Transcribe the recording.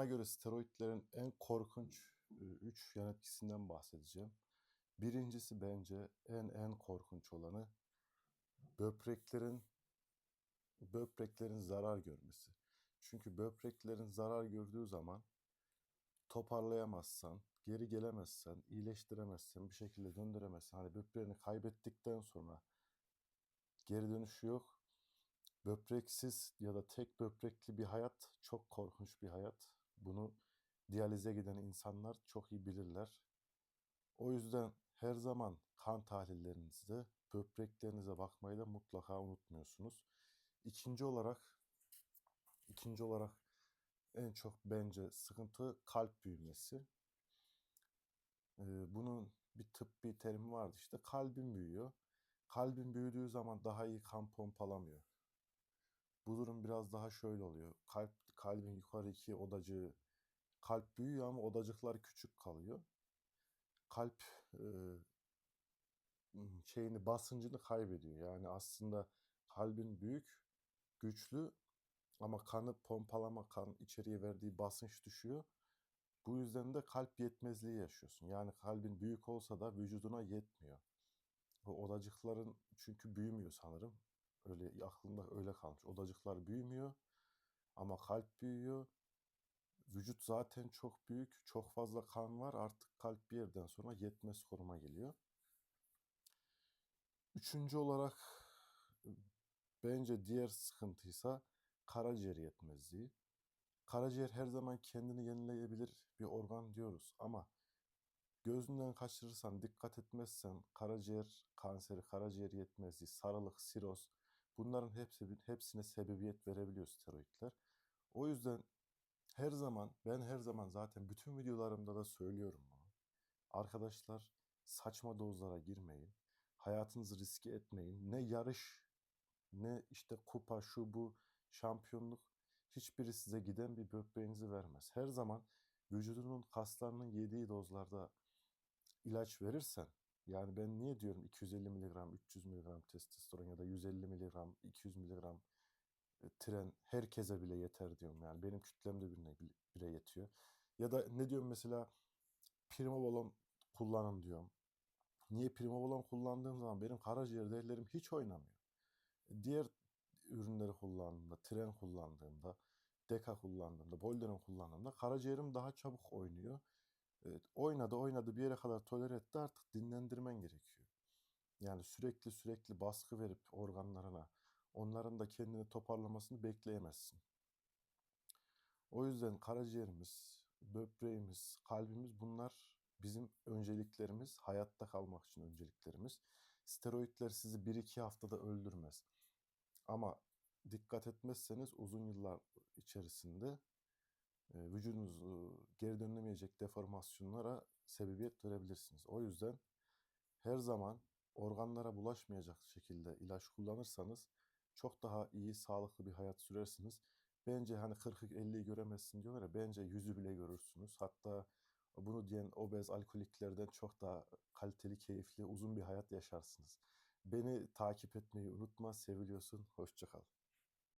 Bana göre steroidlerin en korkunç 3 yan etkisinden bahsedeceğim. Birincisi bence en en korkunç olanı böbreklerin böbreklerin zarar görmesi. Çünkü böbreklerin zarar gördüğü zaman toparlayamazsan, geri gelemezsen, iyileştiremezsen, bir şekilde döndüremezsen, hani böbreğini kaybettikten sonra geri dönüşü yok. Böbreksiz ya da tek böbrekli bir hayat çok korkunç bir hayat. Bunu diyalize giden insanlar çok iyi bilirler. O yüzden her zaman kan tahlillerinizde böbreklerinize bakmayı da mutlaka unutmuyorsunuz. İkinci olarak ikinci olarak en çok bence sıkıntı kalp büyümesi. Ee, bunun bir tıbbi terimi vardı işte kalbin büyüyor. Kalbin büyüdüğü zaman daha iyi kan pompalamıyor. Bu durum biraz daha şöyle oluyor. Kalp kalbin yukarı iki odacığı kalp büyüyor ama odacıklar küçük kalıyor. Kalp e, şeyini basıncını kaybediyor. Yani aslında kalbin büyük, güçlü ama kanı pompalama, kan içeriye verdiği basınç düşüyor. Bu yüzden de kalp yetmezliği yaşıyorsun. Yani kalbin büyük olsa da vücuduna yetmiyor. Bu odacıkların çünkü büyümüyor sanırım. Öyle aklımda öyle kalmış. Odacıklar büyümüyor ama kalp büyüyor. Vücut zaten çok büyük, çok fazla kan var. Artık kalp bir yerden sonra yetmez konuma geliyor. Üçüncü olarak bence diğer sıkıntıysa karaciğer yetmezliği. Karaciğer her zaman kendini yenileyebilir bir organ diyoruz ama gözünden kaçırırsan, dikkat etmezsen karaciğer kanseri, karaciğer yetmezliği, sarılık, siroz bunların hepsi, hepsine sebebiyet verebiliyor steroidler. O yüzden her zaman, ben her zaman zaten bütün videolarımda da söylüyorum bunu. Arkadaşlar saçma dozlara girmeyin. Hayatınızı riske etmeyin. Ne yarış, ne işte kupa, şu bu, şampiyonluk hiçbiri size giden bir böbreğinizi vermez. Her zaman vücudunun kaslarının yediği dozlarda ilaç verirsen yani ben niye diyorum 250 mg, 300 mg testosteron ya da 150 mg, 200 mg e, tren herkese bile yeter diyorum yani benim kütlemde birine bile yetiyor. Ya da ne diyorum mesela primobolon kullanın diyorum. Niye primobolon kullandığım zaman benim karaciğer değerlerim hiç oynamıyor. Diğer ürünleri kullandığımda, tren kullandığımda, deka kullandığımda, bolderon kullandığımda karaciğerim daha çabuk oynuyor. Evet, oynadı oynadı bir yere kadar tolere etti artık dinlendirmen gerekiyor. Yani sürekli sürekli baskı verip organlarına onların da kendini toparlamasını bekleyemezsin. O yüzden karaciğerimiz, böbreğimiz, kalbimiz bunlar bizim önceliklerimiz, hayatta kalmak için önceliklerimiz. Steroidler sizi 1-2 haftada öldürmez. Ama dikkat etmezseniz uzun yıllar içerisinde vücudunuzu geri dönülemeyecek deformasyonlara sebebiyet verebilirsiniz. O yüzden her zaman organlara bulaşmayacak şekilde ilaç kullanırsanız çok daha iyi, sağlıklı bir hayat sürersiniz. Bence hani 40-50'yi göremezsin diyorlar ya, bence yüzü bile görürsünüz. Hatta bunu diyen obez alkoliklerden çok daha kaliteli, keyifli, uzun bir hayat yaşarsınız. Beni takip etmeyi unutma. Seviliyorsun. Hoşçakal.